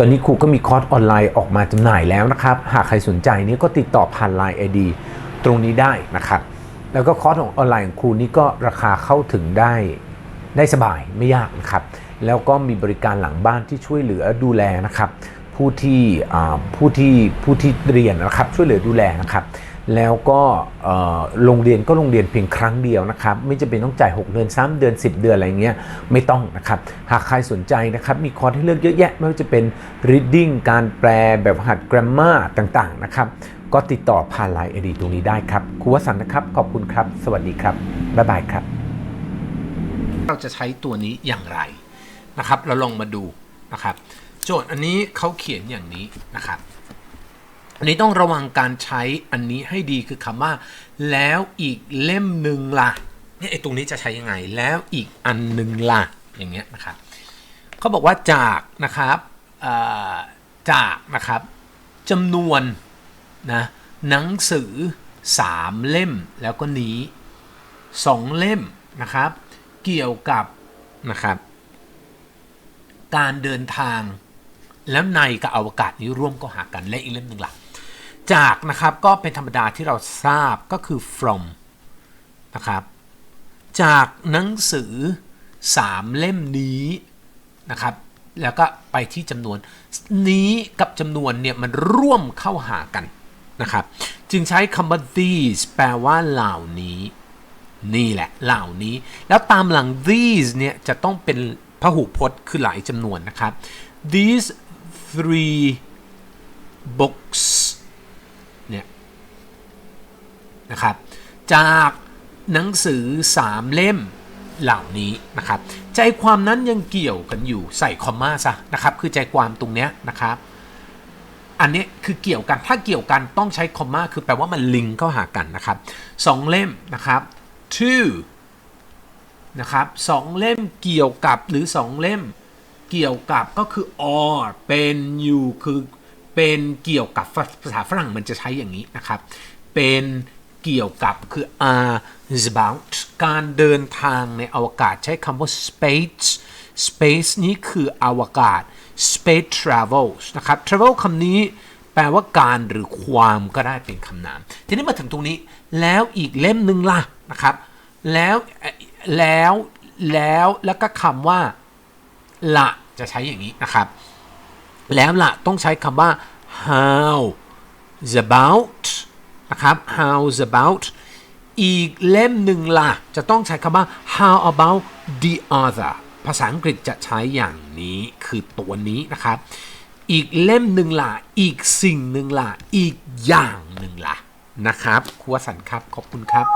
ตอนนี้ครูก็มีคอร์สออนไลน์ออกมาจำหน่ายแล้วนะครับ หากใครสนใจนี่ก็ติดต่อผ่าน Line ID ตรงนี้ได้นะครับ แล้วก็คอร์สของออนไลน์ของครูนี่ก็ราคาเข้าถึงได้ได้สบายไม่ยากนะครับ แล้วก็มีบริการหลังบ้านที่ช่วยเหลือดูแลนะครับ ผู้ที่ผู้ที่ผู้ที่เรียนนะครับช่วยเหลือดูแลนะครับ แล้วก็โรงเรียนก็โรงเรียนเพียงครั้งเดียวนะครับ ไม่จำเป็นต้องจ่าย 6 เดือน 3 เดือน 10 เดือนอะไรเงี้ยไม่ต้องนะครับ หากใครสนใจนะครับ มีคอร์สให้เลือกเยอะแยะ ไม่ว่าจะเป็น reading การแปลแบบหัด grammar ต่างๆนะครับ ก็ติดต่อผ่านไลน์เอดีตรงนี้ได้ครับครูวสันต์นะครับ ขอบคุณครับ สวัสดีครับ บ๊ายบายครับ เราจะใช้ตัวนี้อย่างไรนะครับ เราลองมาดูนะครับ โจทย์อันนี้เขาเขียนอย่างนี้นะครับ อันนี้ต้องระวังการใช้อันนี้ให้ดีคือคำว่า แล้วอีกเล่มหนึ่งล่ะเนี่ยไอ้ตรงนี้จะใช้ยังไง แล้วอีกอันหนึ่งล่ะอย่างเงี้ยนะครับเขาบอกว่าจากนะครับจากนะครับจำนวนนะหนังสือ 3 เล่มแล้วก็นี้ 2 เล่มนะครับ เกี่ยวกับนะครับ การเดินทางแล้วในกับอวกาศนี้ร่วมก็หากันและอีกเล่มหนึ่งหล่ะ จากนะครับก็เป็นธรรมดาที่เราทราบก็คือ from นะครับ จากหนังสือ 3 เล่มนี้นะครับ แล้วก็ไปที่จำนวนนี้กับจำนวนเนี่ยมันร่วมเข้าหากันนะครับ จึงใช้คำว่า these แปลว่าเหล่านี้ นี่แหละเหล่านี้ แล้วตามหลัง these เนี่ยจะต้องเป็นพหูพจน์คือหลายจำนวนนะครับ these three books เนี่ย นะครับ จากหนังสือ 3 เล่มเหล่านี้นะครับ ใจความนั้นยังเกี่ยวกันอยู่ใส่คอมมาซะนะครับ คือใจความตรงเนี้ยนะครับ อันนี้คือเกี่ยวกันถ้าเกี่ยวกันต้องใช้คอมมาคือแปลว่ามันลิงก์เข้าหากันนะครับสองเล่มนะครับ two นะครับสองเล่มเกี่ยวกับหรือสองเล่มเกี่ยวกับก็คือ or เป็นอยู่คือเป็นเกี่ยวกับภาษาฝรั่งมันจะใช้อย่างนี้นะครับ เป็น เกี่ยวกับคือ are is about การเดินทางในอวกาศใช้คำว่า space space นี้คืออวกาศ space travels นะครับ travel คำนี้แปลว่าการหรือความก็ได้เป็นคำนาม ทีนี้มาถึงตรงนี้แล้วอีกเล่มหนึ่งล่ะนะครับ แล้วแล้วแล้วแล้วก็คำว่าละจะใช้อย่างนี้นะครับ แล้วละต้องใช้คำว่า how about นะครับ how's about อีกเล่มหนึ่งล่ะ จะต้องใช้คำว่า how about the other ภาษาอังกฤษจะใช้อย่างนี้คือตัวนี้นะครับ อีกเล่มหนึ่งล่ะ อีกสิ่งหนึ่งล่ะ อีกอย่างหนึ่งล่ะนะครับครูวสันครับ ขอบคุณครับ